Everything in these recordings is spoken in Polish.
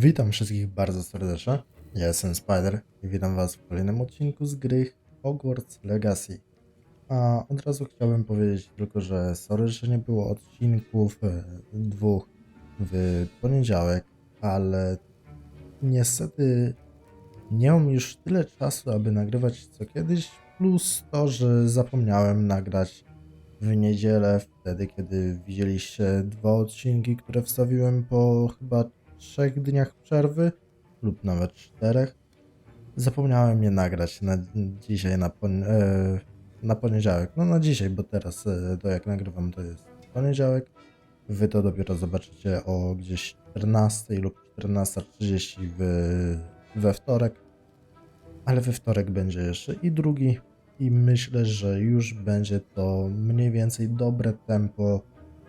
Witam wszystkich bardzo serdecznie. Ja jestem Spider i witam Was w kolejnym odcinku z gry Hogwarts Legacy. A od razu chciałbym powiedzieć tylko, że sorry, że nie było odcinków e, dwóch w poniedziałek, ale niestety nie mam już tyle czasu, aby nagrywać co kiedyś, plus to, że zapomniałem nagrać w niedzielę, wtedy kiedy widzieliście dwa odcinki, które wstawiłem po chyba trzech dniach przerwy, lub nawet czterech. Zapomniałem je nagrać na dzisiaj, na, e, na poniedziałek. No na dzisiaj, bo teraz e, to jak nagrywam to jest poniedziałek. Wy to dopiero zobaczycie o gdzieś 14 lub 14.30 w, we wtorek. Ale we wtorek będzie jeszcze i drugi. I myślę, że już będzie to mniej więcej dobre tempo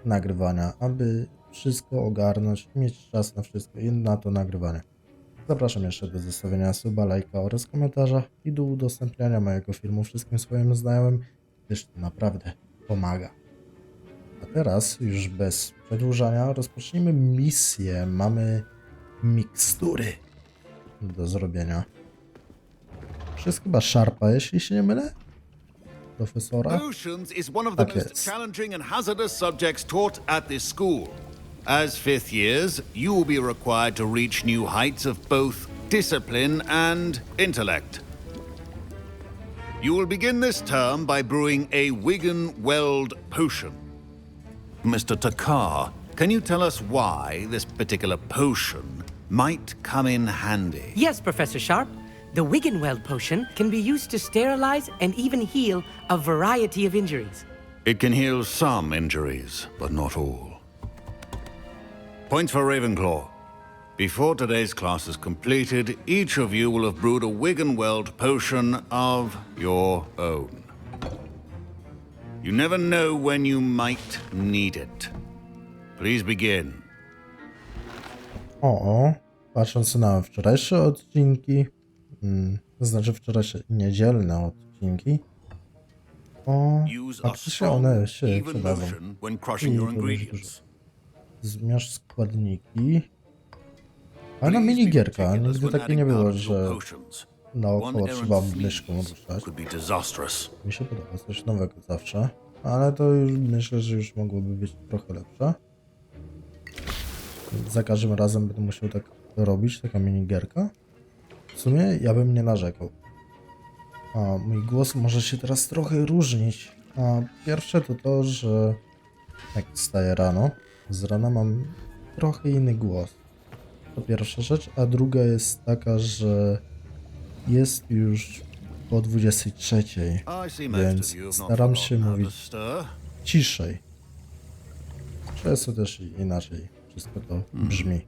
nagrywania, aby wszystko ogarnąć i mieć czas na wszystko i na to nagrywanie. Zapraszam jeszcze do zostawienia suba, lajka oraz komentarza i do udostępniania mojego filmu wszystkim swoim znajomym, gdyż to naprawdę pomaga. A teraz, już bez przedłużania, rozpocznijmy misję. Mamy mikstury do zrobienia. Przez chyba szarpa, jeśli się nie mylę? Profesora? Potions is one of the Tak most jest. challenging and hazardous subjects taught at this school. As fifth years, you will be required to reach new heights of both discipline and intellect. You will begin this term by brewing a Wigan Weld potion. Mr. Takar, can you tell us why this particular potion might come in handy? Yes, Professor Sharp. The Wigan Weld potion can be used to sterilize and even heal a variety of injuries. It can heal some injuries, but not all. Points for Ravenclaw. Before today's class is completed, each of you will have brewed a Wiggenweld potion of your own. You never know when you might need it. Please begin. O, patrząc na wczorajsze odcinki, mm, to znaczy wczorajsze niedzielne odcinki, o, faktycznie one się even przydadzą. motion when crushing your I to dość ingredients. Zmierz składniki. Please be minigierka, nigdy takie nie było, że naokoło trzeba myszką ruszać. Mi się podoba, coś nowego zawsze. Ale to już myślę, że już mogłoby być trochę lepsze. Za każdym razem będę musiał tak robić, taka minigierka. W sumie ja bym nie narzekał. A mój głos może się teraz trochę różnić. A pierwsze to to, że jak wstaję rano, z rana mam trochę inny głos. To pierwsza rzecz, a druga jest taka, że jest już po 23. I see most Więc staram się mówić ciszej. Często też inaczej wszystko to brzmi.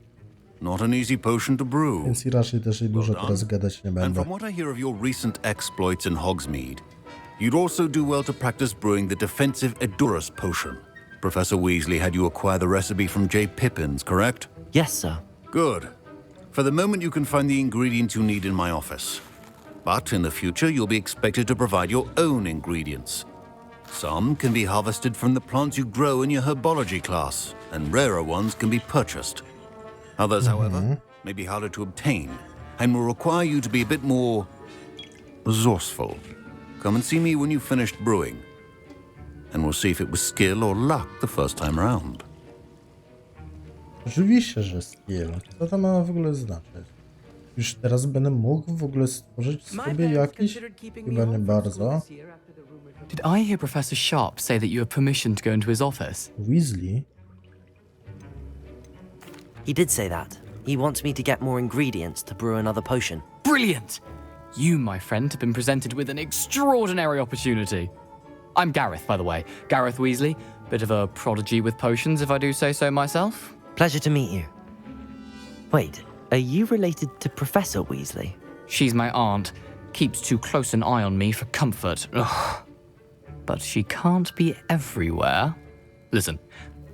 Not an easy potion to brew. Więc i raczej też i dużo teraz gadać nie And będę. from what I hear of your recent exploits in Hogsmeade, you'd also do well to practice brewing the defensive Edurus potion. Professor Weasley had you acquire the recipe from J. Pippins, correct? Yes, sir. Good. For the moment, you can find the ingredients you need in my office. But in the future, you'll be expected to provide your own ingredients. Some can be harvested from the plants you grow in your herbology class, and rarer ones can be purchased. Others, mm-hmm. however, may be harder to obtain and will require you to be a bit more resourceful. Come and see me when you've finished brewing, and we'll see if it was skill or luck the first time around. Oczywiście, że skill. Co to ma w ogóle znaczyć? Już teraz będę mógł w ogóle stworzyć My sobie parents jakiś? considered keeping Chyba me nie bardzo. school this year after the rumors of- Did I hear Professor Sharp say that you have permission to go into his office? Weasley? He did say that. He wants me to get more ingredients to brew another potion. Brilliant! You, my friend, have been presented with an extraordinary opportunity. I'm Gareth, by the way. Gareth Weasley. Bit of a prodigy with potions, if I do say so myself. Pleasure to meet you. Wait, are you related to Professor Weasley? She's my aunt. Keeps too close an eye on me for comfort. Ugh. But she can't be everywhere. Listen,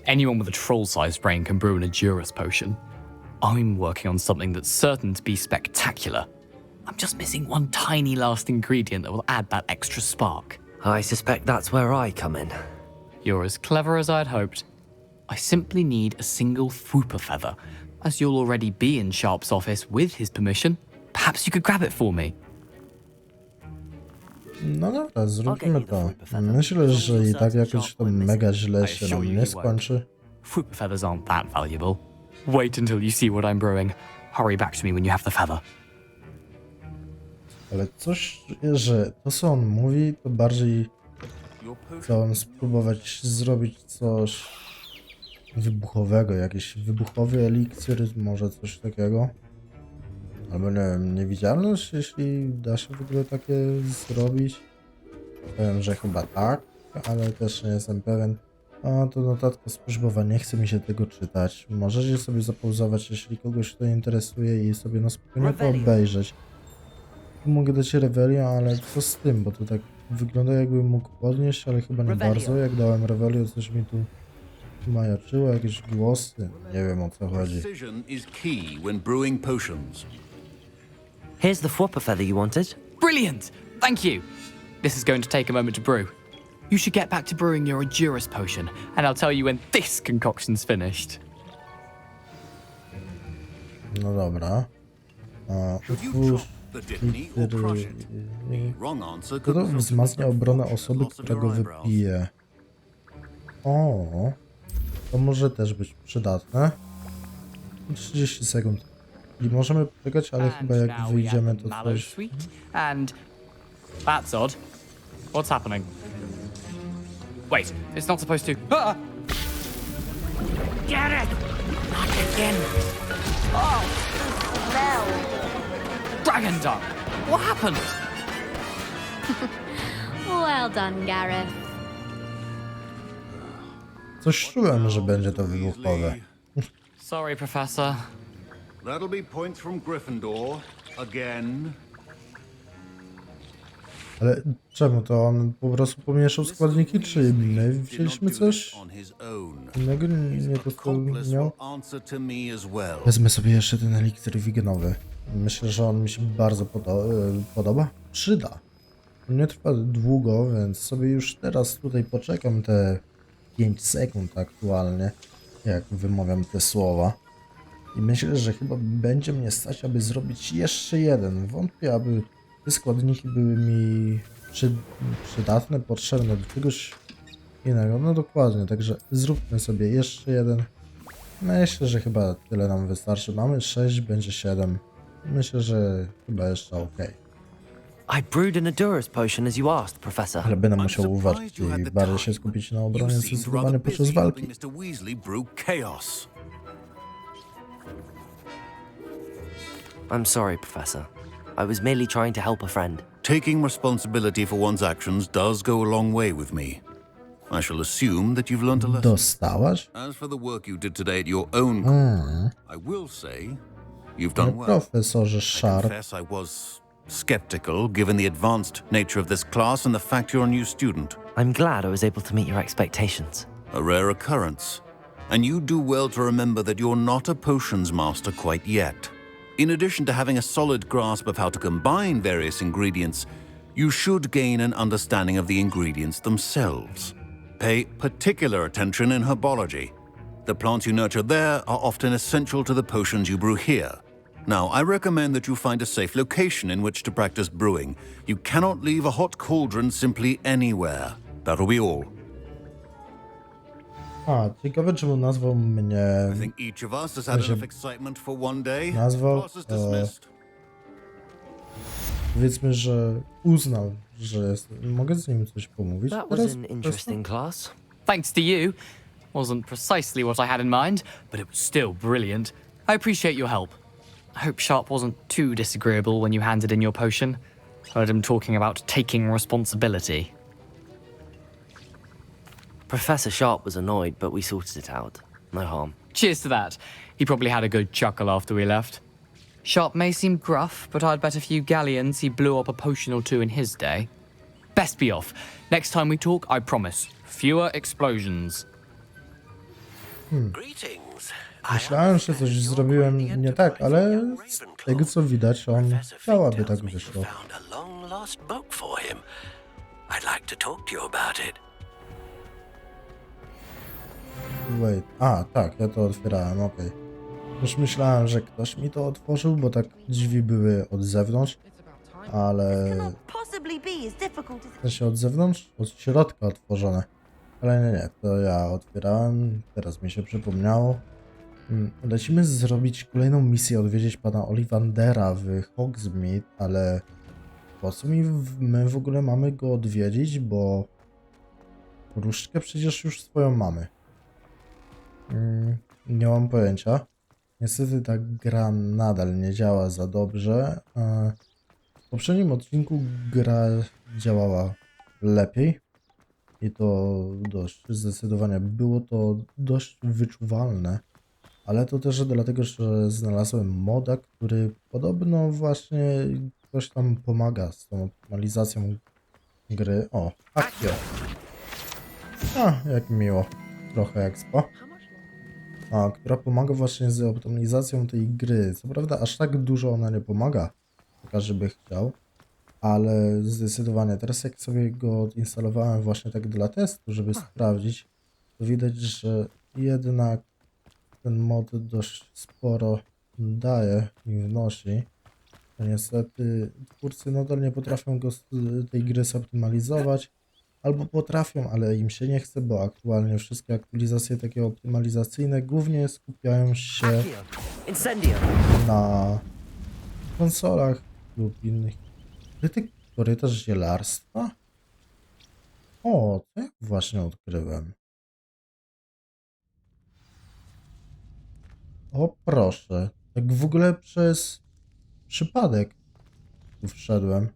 anyone with a troll sized brain can brew an Edurus potion. I'm working on something that's certain to be spectacular. I'm just missing one tiny last ingredient that will add that extra spark. I suspect that's where I come in. You're as clever as I'd hoped. I simply need a single Fwooper feather, as you'll already be in Sharp's office with his permission, perhaps you could grab it for me. No dobra, zróbmy Okej, to. dawaj, Profesor. Myślę, że i tak jakoś to mega źle I się assure nam you nie it won't. skończy. Fruit feathers aren't that valuable. Wait until you see what I'm brewing. Hurry back to me when you have the feather. Ale coś, że to co on mówi, to bardziej on spróbować zrobić coś wybuchowego, jakiś wybuchowy eliksir, może coś takiego. Albo nie wiem, niewidzialność, jeśli da się w ogóle takie zrobić. Powiem, że chyba tak, ale też nie jestem pewien. A to notatka służbowa, nie chce mi się tego czytać. Możecie sobie zapauzować, jeśli kogoś to interesuje i sobie na spokojnie to obejrzeć. Tu Mogę dać Revelio, ale co z tym, bo to tak wygląda jakbym mógł podnieść, ale chyba nie Revelio. bardzo. Jak dałem Revelio, coś mi tu majaczyło, jakieś głosy. Nie wiem o co chodzi. Precision is key when brewing potions. Here's the Fwopper feather you wanted. Brilliant! Thank you! This is going to take a moment to brew. You should get back to brewing your Adurus potion, and I'll tell you when this concoction's finished. No dobra. A, Should you utwórz chop the Dittany or crush it? The wrong answer To could to result in wzmacnia obronę osoby, która go wypije. O, to może też być przydatne. 30 sekund. I możemy poczekać, ale chyba jak wyjdziemy to coś... and that's odd. What's happening? Wait, it's not supposed to. Ah! Get it! Not again. Dragon Dung! What happened? Well done, Gareth. Coś czułem, że będzie to wybuchowe. Sorry, Professor. That'll be points from Gryffindor. Again. Ale czemu to on po prostu pomieszał składniki, czy my wzięliśmy coś innego? Nie, to miał? Wezmę sobie jeszcze ten eliksir wigenowy. Myślę, że on mi się bardzo podo e, podoba. Przyda. Nie trwa długo, więc sobie już teraz tutaj poczekam te 5 sekund aktualnie, jak wymawiam te słowa. I myślę, że chyba będzie mnie stać, aby zrobić jeszcze jeden. Wątpię, aby te składniki były mi przy, przydatne, potrzebne do czegoś innego. No dokładnie, także zróbmy sobie jeszcze jeden. Myślę, że chyba tyle nam wystarczy. Mamy 6, będzie 7. Myślę, że chyba jeszcze ok. I brewed an Adurus potion as you asked, Professor. Ale będę musiał uważać i bardziej się skupić na obronie zdecydowanie podczas walki. I'm sorry, Professor. I was merely trying to help a friend. Taking responsibility for one's actions does go a long way with me. I shall assume that you've learnt a lesson. Dostałaś? As for the work you did today at your own Hmm. I will say you've done well. profesorze I Sharp. confess I was skeptical given the advanced nature of this class and the fact you're a new student. I'm glad I was able to meet your expectations. A rare occurrence. And you do well to remember that you're not a potions master quite yet. In addition to having a solid grasp of how to combine various ingredients, you should gain an understanding of the ingredients themselves. Pay particular attention in herbology. The plants you nurture there are often essential to the potions you brew here. Now, I recommend that you find a safe location in which to practice brewing. You cannot leave a hot cauldron simply anywhere. That'll be all. A, ciekawe czemu nazwał mnie... I think each of us has had Proszę. enough excitement for one day. Nazwał, Class is e, dismissed. Powiedzmy, że uznał, że jest... Mogę z nim coś pomówić That was teraz? an interesting class. Thanks to you. Wasn't precisely what I had in mind, but it was still brilliant. I appreciate your help. I hope Sharp wasn't too disagreeable when you handed in your potion. Heard him talking about taking responsibility. Professor Sharp was annoyed, but we sorted it out. No harm. Cheers to that. He probably had a good chuckle after we left. Sharp may seem gruff, but I'd bet a few galleons he blew up a potion or two in his day. Best be off. Next time we talk, I promise, fewer explosions. Hmm. Greetings. Myślałem, że coś zrobiłem nie tak, ale z tego co widać, on chciał, aby tak wyszło. Found a long lost book for him. I'd like to talk to you about it. Wait. A, tak, ja to otwierałem, okej. Już myślałem, że ktoś mi to otworzył, bo tak drzwi były od zewnątrz, ale w sensie od zewnątrz, od środka otworzone. Ale nie, nie, to ja otwierałem, teraz mi się przypomniało. Mm, Lecimy zrobić kolejną misję, odwiedzić pana Olivandera w Hogsmeade, ale po co mi my w ogóle mamy go odwiedzić, bo różdżkę przecież już swoją mamy. Mm, nie mam pojęcia. Niestety ta gra nadal nie działa za dobrze. e, W poprzednim odcinku gra działała lepiej i to dość zdecydowanie. Było to dość wyczuwalne, ale to też dlatego, że znalazłem moda, który podobno właśnie ktoś tam pomaga z tą optymalizacją gry. O, Akio. A, jak miło. Trochę expo. A, która pomaga właśnie z optymalizacją tej gry. Co prawda aż tak dużo ona nie pomaga, każdy by chciał, ale zdecydowanie teraz jak sobie go odinstalowałem właśnie tak dla testu, żeby sprawdzić, to widać, że jednak ten mod dość sporo daje i wnosi. To niestety twórcy nadal nie potrafią go tej gry zoptymalizować, albo potrafią, ale im się nie chce, bo aktualnie wszystkie aktualizacje takie optymalizacyjne głównie skupiają się na konsolach lub innych. Krytyk korytarz zielarstwa? O, to jak właśnie odkryłem. O proszę, tak w ogóle przez przypadek tu wszedłem.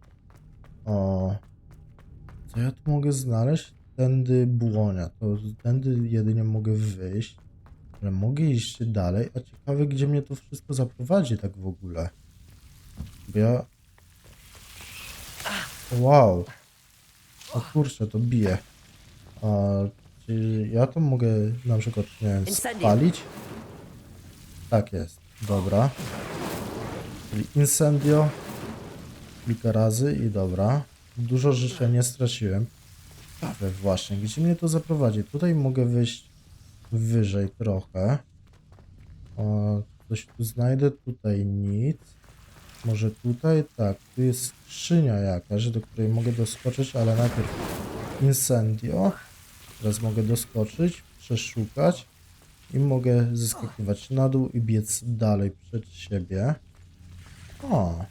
O, co ja tu mogę znaleźć? Tędy błonia, to tędy jedynie mogę wyjść. Ale mogę iść dalej, a ciekawe gdzie mnie to wszystko zaprowadzi tak w ogóle. Bo ja... Wow. O kurczę, to bije. A, czy ja to mogę na przykład, nie wiem, spalić? Tak jest, dobra. Czyli incendio. Kilka razy i dobra. Dużo życia nie straciłem. Ciekawe właśnie, gdzie mnie to zaprowadzi? Tutaj mogę wyjść wyżej trochę. O, coś tu znajdę, tutaj nic. Może tutaj? Tak, tu jest skrzynia jakaś, do której mogę doskoczyć, ale najpierw incendio. Teraz mogę doskoczyć, przeszukać i mogę zeskakiwać na dół i biec dalej przed siebie. O,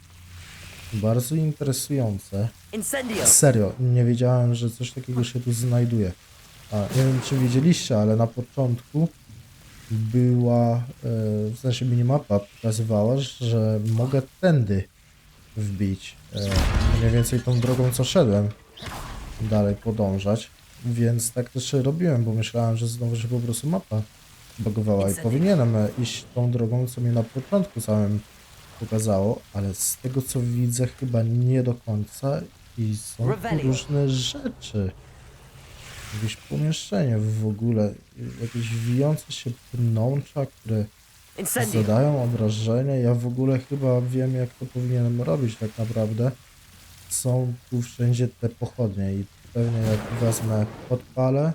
bardzo interesujące. Incendio. Serio, nie wiedziałem, że coś takiego się tu znajduje. A, nie wiem, czy wiedzieliście, ale na początku była, e, w sensie minimapa pokazywała, że mogę tędy wbić. E, mniej więcej tą drogą, co szedłem. Dalej podążać. Więc tak też robiłem, bo myślałem, że znowu się po prostu mapa bugowała i powinienem e, iść tą drogą, co mi na początku samym pokazało, ale z tego co widzę chyba nie do końca i są tu różne rzeczy. Jakieś pomieszczenie w ogóle, jakieś wijące się pnącza, które zadają obrażenia. Ja w ogóle chyba wiem jak to powinienem robić tak naprawdę. Są tu wszędzie te pochodnie i pewnie jak wezmę podpalę,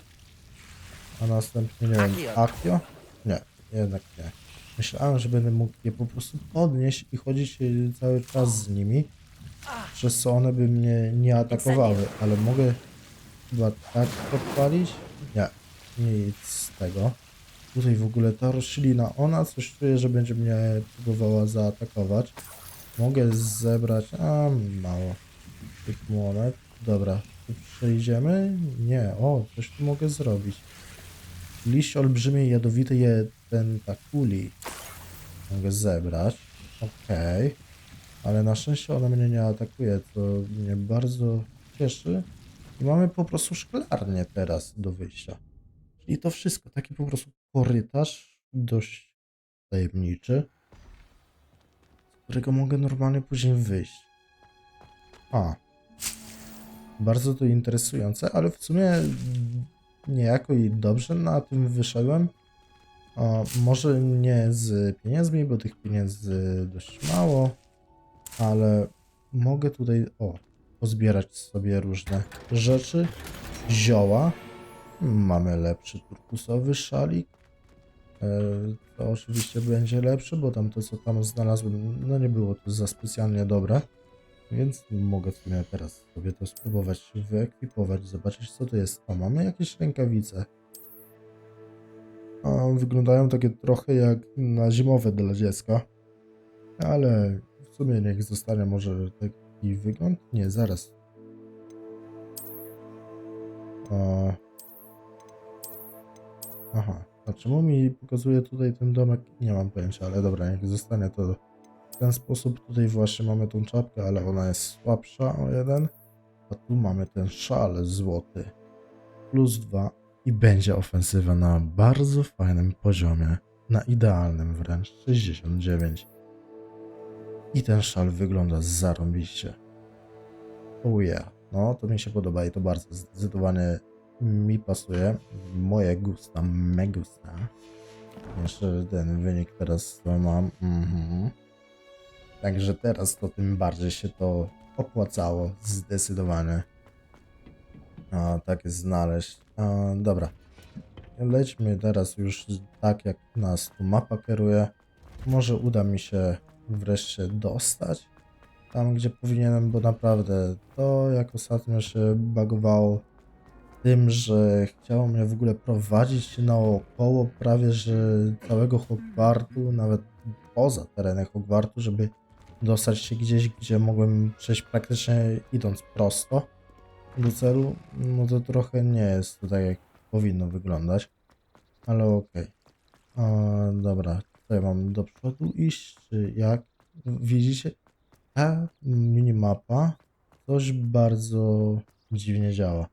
a następnie nie wiem, akio? Nie, jednak nie. Myślałem, że będę mógł je po prostu podnieść i chodzić e, cały czas z nimi, przez co one by mnie nie atakowały, ale mogę chyba tak podpalić? Nie, nic z tego. Tutaj w ogóle ta roślina, ona coś czuje, że będzie mnie próbowała zaatakować. Mogę zebrać, a mało tych monet. Dobra, tu przejdziemy? Nie, o, coś tu mogę zrobić. Liść olbrzymiej jadowitej tentakuli. Mogę zebrać. Okej. Ale na szczęście ona mnie nie atakuje, co mnie bardzo cieszy. I mamy po prostu szklarnię teraz do wyjścia. I to wszystko, taki po prostu korytarz, dość tajemniczy, z którego mogę normalnie później wyjść. A. Bardzo to interesujące, ale w sumie niejako i dobrze na tym wyszedłem. Może nie z pieniędzmi, bo tych pieniędzy dość mało, ale mogę tutaj, o, pozbierać sobie różne rzeczy, zioła. Mamy lepszy turkusowy szalik. E, To oczywiście będzie lepsze, bo tam to, co tam znalazłem, no nie było to za specjalnie dobre. Więc mogę teraz sobie to spróbować wyekwipować, zobaczyć co to jest. O, mamy jakieś rękawice. Wyglądają takie trochę jak na zimowe dla dziecka. Ale w sumie niech zostanie może taki wygląd. Nie, zaraz. Aha. A czemu mi pokazuje tutaj ten domek? Nie mam pojęcia, ale dobra, niech zostanie to w ten sposób. Tutaj właśnie mamy tą czapkę, ale ona jest słabsza o jeden. A tu mamy ten szal złoty. Plus dwa. I będzie ofensywa na bardzo fajnym poziomie. Na idealnym wręcz. 69. I ten szal wygląda zarąbiście. Oh yeah. No, to mi się podoba i to bardzo zdecydowanie mi pasuje. Moje gusta, me gusta. Jeszcze ten wynik teraz mam. Mhm. Także teraz to tym bardziej się to opłacało. Zdecydowanie. A, takie znaleźć. A, dobra. Lećmy teraz już tak, jak nas tu mapa kieruje. Może uda mi się wreszcie dostać tam, gdzie powinienem, bo naprawdę to jak ostatnio się bagowało tym, że chciało mnie w ogóle prowadzić naokoło prawie, że całego Hogwartu, nawet poza terenem Hogwartu, żeby dostać się gdzieś, gdzie mogłem przejść praktycznie idąc prosto do celu, no to trochę nie jest to tak, jak powinno wyglądać, ale okej. A, Dobra, tutaj mam do przodu iść, czy jak? Widzicie? Ta minimapa coś bardzo dziwnie działa.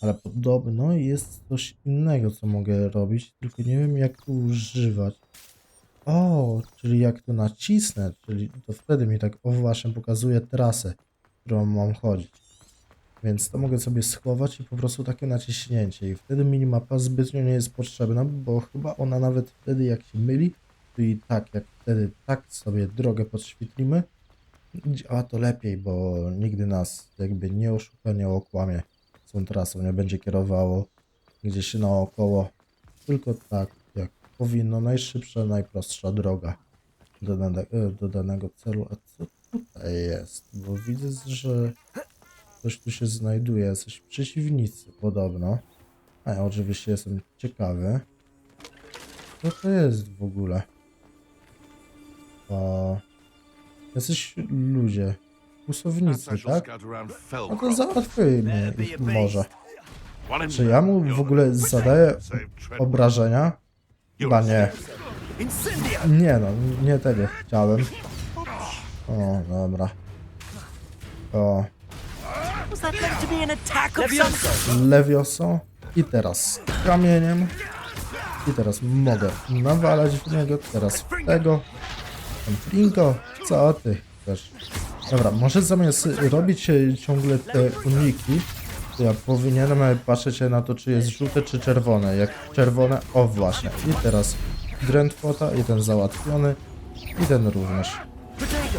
Ale podobno jest coś innego, co mogę robić, tylko nie wiem jak to używać. O, czyli jak to nacisnę, czyli to wtedy mi tak o właśnie pokazuje trasę, którą mam chodzić. Więc to mogę sobie schować i po prostu takie naciśnięcie. I wtedy minimapa zbytnio nie jest potrzebna, bo chyba ona nawet wtedy jak się myli, to i tak, jak wtedy tak sobie drogę podświetlimy, działa to lepiej, bo nigdy nas jakby nie oszuka, nie okłamie tą trasą, nie będzie kierowało gdzieś naokoło, tylko tak jak powinno, najszybsza, najprostsza droga do, do danego celu. A co tutaj jest? Bo widzę, że coś tu się znajduje, jacyś przeciwnicy podobno. A ja oczywiście jestem ciekawy. Co to jest w ogóle? O, jacyś ludzie. Kłusownicy, tak? No to załatwimy ich może. Czy ja mu w ogóle zadaję obrażenia? Chyba nie. Nie no, nie tego chciałem. O, dobra. O, Levioso. I teraz kamieniem. I teraz mogę nawalać w niego. Teraz w tego. Ten Flinko, co ty chcesz? Dobra, może zamiast robić ciągle te uniki, to ja powinienem patrzeć na to, czy jest żółte, czy czerwone. Jak czerwone, o właśnie. I teraz Drentfota i ten załatwiony. I ten również.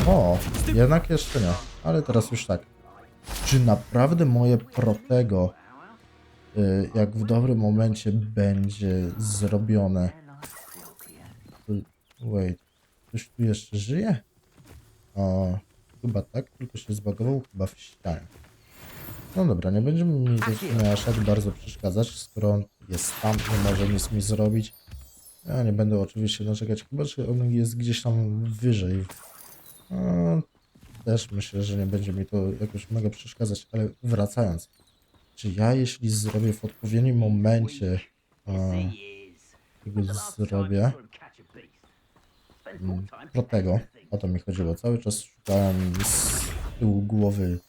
O, jednak jeszcze nie. Ale teraz już tak. Czy naprawdę moje protego, y, jak w dobrym momencie będzie zrobione? Wait, ktoś tu jeszcze żyje? O, chyba tak, tylko się zbagował chyba w ścianie. No dobra, nie będziemy mi w sumie aż tak bardzo przeszkadzać, skoro on jest tam, nie może nic mi zrobić. Ja nie będę oczywiście narzekać, chyba że on jest gdzieś tam wyżej. No, też myślę, że nie będzie mi to jakoś mega przeszkadzać, ale wracając. Czy ja jeśli zrobię w odpowiednim momencie e, tego zrobię mm, pro tego, o to mi chodziło. Cały czas szukałem z tyłu głowy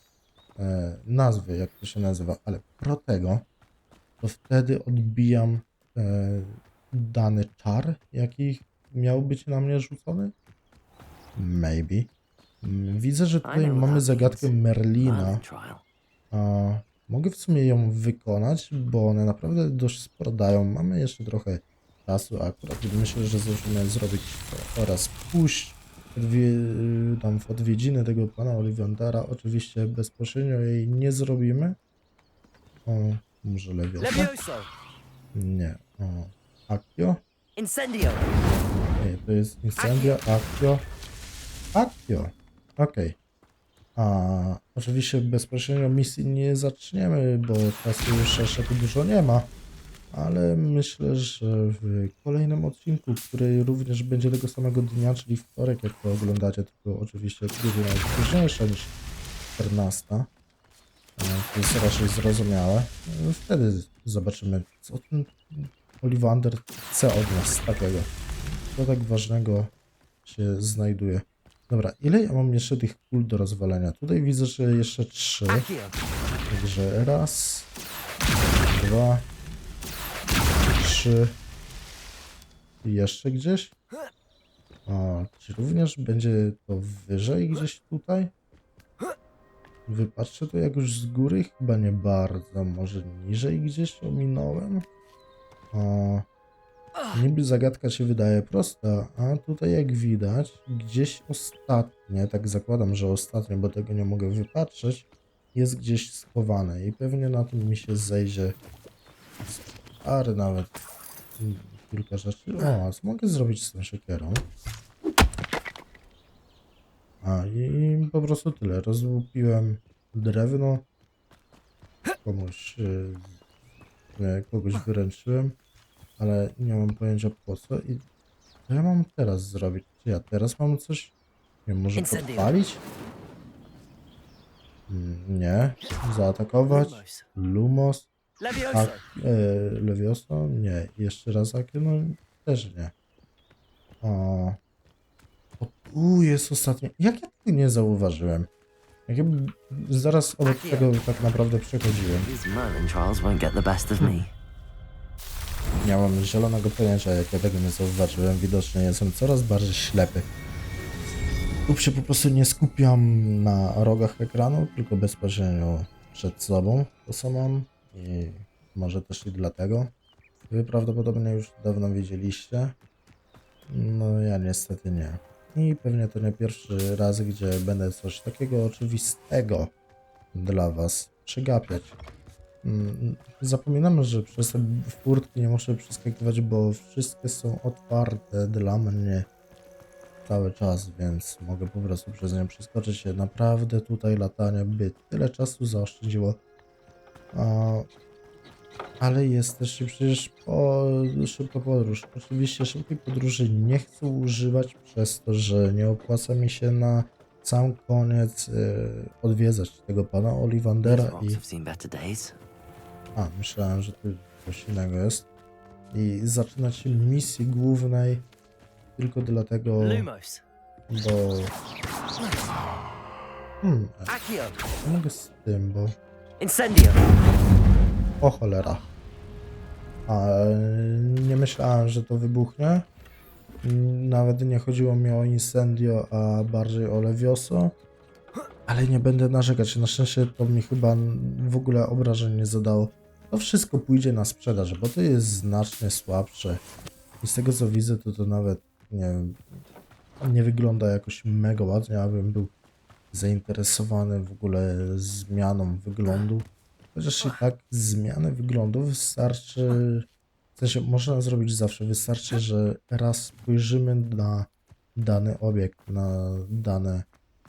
e, nazwy, jak to się nazywa, ale pro tego, to wtedy odbijam e, dany czar, jaki miał być na mnie rzucony? Maybe. Widzę, że tutaj mamy zagadkę Merlina. A mogę w sumie ją wykonać, bo one naprawdę dość sporo dają. Mamy jeszcze trochę czasu, akurat myślę, że zdążymy zrobić oraz pójść odwie, tam w odwiedziny tego pana Olivandera. Oczywiście bezpośrednio jej nie zrobimy. O, może? Levioso! Nie. O, Akio? Incendio! Nie, to jest Incendio, Actio. Actio. Okej. A oczywiście bezpośrednio misji nie zaczniemy, bo czasu już aż tak dużo nie ma. Ale myślę, że w kolejnym odcinku, który również będzie tego samego dnia, czyli wtorek, jak to oglądacie, tylko oczywiście godzina jest późniejsza niż 14. E, To jest raczej zrozumiałe. E, Wtedy zobaczymy, co ten Oliwander chce od nas takiego. Co tak ważnego się znajduje. Dobra, ile ja mam jeszcze tych kul do rozwalenia? Tutaj widzę, że jeszcze trzy. Accio! Także raz, dwa, trzy. I jeszcze gdzieś? A, czy również będzie to wyżej gdzieś tutaj? Wypatrzę to jakoś z góry? Chyba nie bardzo. Może niżej gdzieś ominąłem? A, niby zagadka się wydaje prosta, a tutaj jak widać, gdzieś ostatnie, tak zakładam, że ostatnie, bo tego nie mogę wypatrzeć, jest gdzieś schowane i pewnie na tym mi się zejdzie parę nawet kilka rzeczy. O, mogę zrobić z tą siekierą? A i po prostu tyle. Rozłupiłem drewno. Komuś nie, kogoś wyręczyłem, ale nie mam pojęcia po co i co ja mam teraz zrobić? Czy ja teraz mam coś? Nie wiem, może Incendio. podpalić? Mm, Nie. Zaatakować? Lumos. Lumos? Levioso! A, e, Levioso? Nie. Jeszcze raz Akie? No też nie. O. o. Tu jest ostatnie. Jak ja tego nie zauważyłem? Jak ja zaraz obok Akio. tego tak naprawdę przechodziłem. These Merlin trials won't get the best of me. Mam zielonego pojęcia, jak ja tego nie zauważyłem. Widocznie jestem coraz bardziej ślepy. Lub się po prostu nie skupiam na rogach ekranu, tylko bezpośrednio przed sobą to co mam. I może też i dlatego. Wy prawdopodobnie już dawno widzieliście. No ja niestety nie. I pewnie to nie pierwszy raz, gdzie będę coś takiego oczywistego dla was przegapiać. Mm, Zapominamy, że przez furtki nie muszę przeskakiwać, bo wszystkie są otwarte dla mnie cały czas, więc mogę po prostu przez nie przeskoczyć się. Naprawdę tutaj latanie by tyle czasu zaoszczędziło. A, ale jest też przecież po, szybka podróż. Oczywiście szybkiej podróży nie chcę używać przez to, że nie opłaca mi się na sam koniec y, odwiedzać tego pana Olivandera i a, myślałem, że tu coś innego jest. I zaczynać misji głównej tylko dlatego, bo... Hmm, nie mogę z tym, bo... Incendio! O cholera. A nie myślałem, że to wybuchnie. Nawet nie chodziło mi o Incendio, a bardziej o Levioso. Ale nie będę narzekać. Na szczęście to mi chyba w ogóle obrażeń nie zadało. To wszystko pójdzie na sprzedaż, bo to jest znacznie słabsze. I z tego co widzę, to to nawet nie nie wygląda jakoś mega ładnie, abym był zainteresowany w ogóle zmianą wyglądu. Chociaż i tak zmiany wyglądu wystarczy, w sensie można zrobić zawsze, wystarczy, że raz spojrzymy na dany obiekt, na dane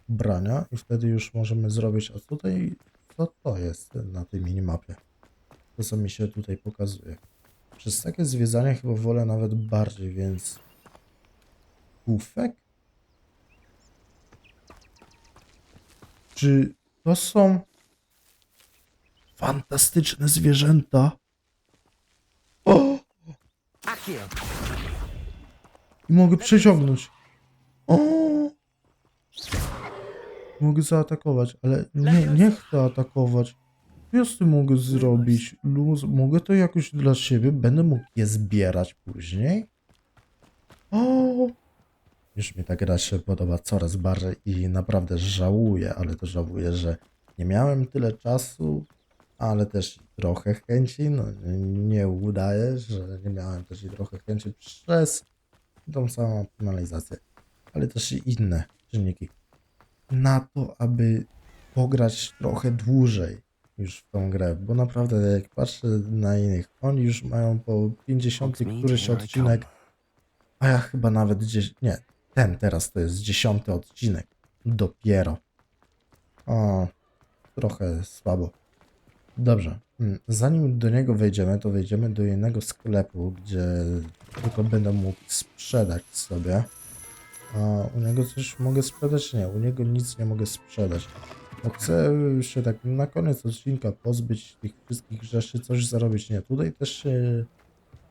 ubrania i wtedy już możemy zrobić, a tutaj co to jest na tej minimapie? To co mi się tutaj pokazuje. Przez takie zwiedzanie chyba wolę nawet bardziej, więc kufek? Czy to są fantastyczne zwierzęta? O! I mogę przeciągnąć. O! Mogę zaatakować, ale nie, nie chcę atakować. Ja z tym mogę zrobić? Luz, mogę to jakoś dla siebie? Będę mógł je zbierać później? O! Już mi ta gra się podoba coraz bardziej i naprawdę żałuję, ale to żałuję, że nie miałem tyle czasu, ale też trochę chęci. No, nie udaje, że nie miałem też i trochę chęci przez tą samą optymalizację, ale też i inne czynniki. Na to, aby pograć trochę dłużej już w tą grę, bo naprawdę jak patrzę na innych, oni już mają po 50 Fox Mead, któryś odcinek A ja chyba nawet gdzieś. Nie, ten teraz to jest dziesiąty odcinek. Dopiero. O, trochę słabo. Dobrze. mm, Zanim do niego wejdziemy, to wejdziemy do jednego sklepu, gdzie tylko będę mógł sprzedać sobie. A u niego coś mogę sprzedać? Nie, u niego nic nie mogę sprzedać. Bo chcę się tak na koniec odcinka pozbyć tych wszystkich rzeczy, coś zarobić. Nie, tutaj też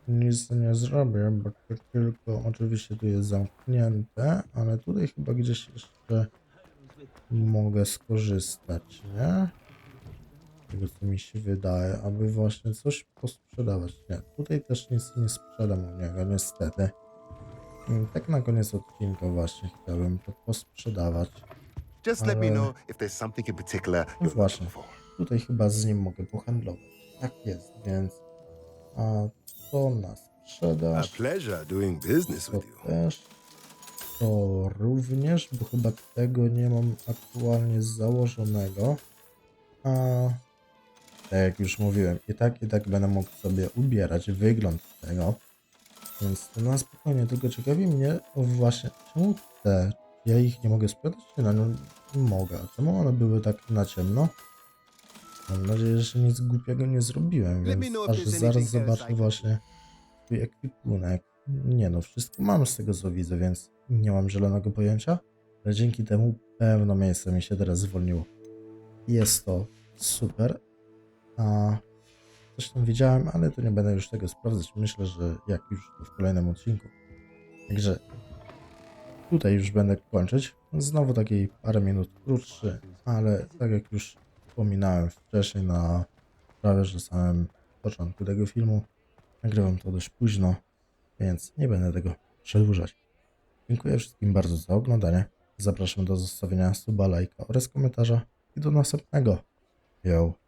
nic nie zrobię, bo to tylko oczywiście tu jest zamknięte, ale tutaj chyba gdzieś jeszcze mogę skorzystać, nie? Tego co mi się wydaje, aby właśnie coś posprzedawać. Nie, tutaj też nic nie sprzedam u niego, niestety. Tak na koniec odcinka właśnie chciałbym to posprzedawać. Just let me know if there's something in particular No you're właśnie. looking for. Tutaj chyba z nim mogę pohandlować. Tak jest, więc a to na A sprzedaż. pleasure doing business To with you. też. To również, bo chyba tego nie mam aktualnie założonego. A tak jak już mówiłem, i tak, i tak będę mógł sobie ubierać wygląd tego. Więc to na spokojnie, tylko ciekawi mnie o właśnie, czemu te, ja ich nie mogę sprzedać? Nie, no, no mogę. Czemu one były tak na ciemno? Mam nadzieję, że nic głupiego nie zrobiłem, więc aż zaraz zobaczę właśnie swój ekwipunek. Nie no, wszystko mam z tego co widzę, więc nie mam zielonego pojęcia, ale dzięki temu pewno miejsce mi się teraz zwolniło. Jest to super. A coś tam widziałem, ale to nie będę już tego sprawdzać. Myślę, że jak już to w kolejnym odcinku. Także tutaj już będę kończyć. Znowu taki parę minut krótszy, ale tak jak już wspominałem wcześniej na prawie że samym początku tego filmu, nagrywam to dość późno, więc nie będę tego przedłużać. Dziękuję wszystkim bardzo za oglądanie. Zapraszam do zostawienia suba, lajka oraz komentarza i do następnego. Yo.